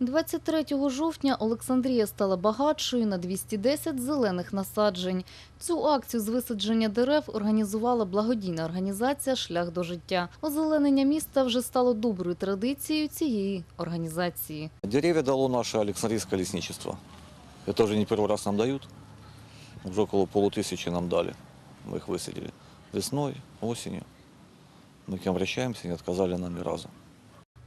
23 жовтня Олександрія стала багатшою на 210 зелених насаджень. Цю акцію з висадження дерев організувала благодійна організація Шлях до життя. Озеленення міста вже стало доброю традицією цієї організації. Деревья дало наше Александрийское лесничество. Это уже не первый раз нам дают. Уже около полутысячи нам дали. Мы их высадили весной, осенью. Мы к ним обращаемся, не отказали нам ни разу.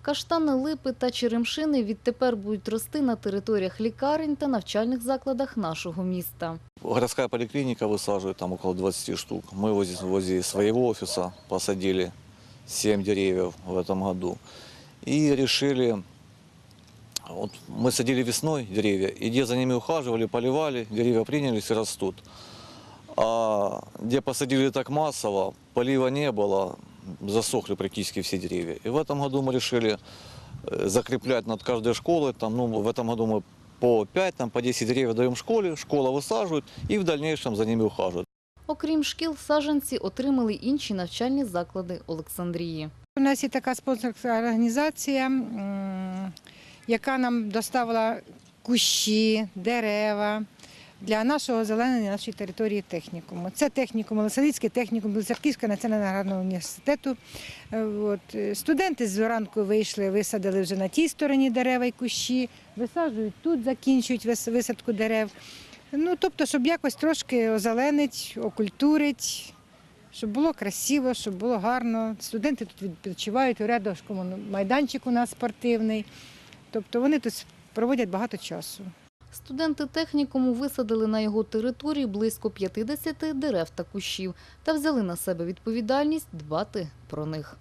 Каштани, липи та черемшини відтепер будуть рости на територіях лікарень та навчальних закладах нашого міста. Городская поликлиника высаживает там около 20 штук. Мы возле, возле своего офиса посадили 7 деревьев в этом году. И решили, вот мы садили весной деревья, и где за ними ухаживали, поливали, деревья принялись и растут. А где посадили так массово, полива не было, засохли практически все деревья. И в этом году мы решили э, закреплять над каждой школой. Там, ну, в этом году мы по 5, там, по 10 деревьев даем школе, школа высаживает и в дальнейшем за ними ухаживают. Окрім шкіл, саджанці отримали інші навчальні заклади Олександрії. У нас є така спонсорська організація, м, яка нам доставила кущі, дерева для нашого озеленення нашої території технікуму. Це технікум, Олександрійський технікум Білоцерківського національного аграрного університету. Е, От. е, Студенти зранку вийшли, висадили вже на тій стороні дерева і кущі, висаджують тут, закінчують висадку дерев. Ну, тобто, щоб якось трошки озеленить, окультурить, щоб було красиво, щоб було гарно. Студенти тут відпочивають, у рядовському майданчик у нас спортивний. Тобто вони тут проводять багато часу. Студенти технікуму висадили на його території близько 50 дерев та кущів та взяли на себе відповідальність дбати про них.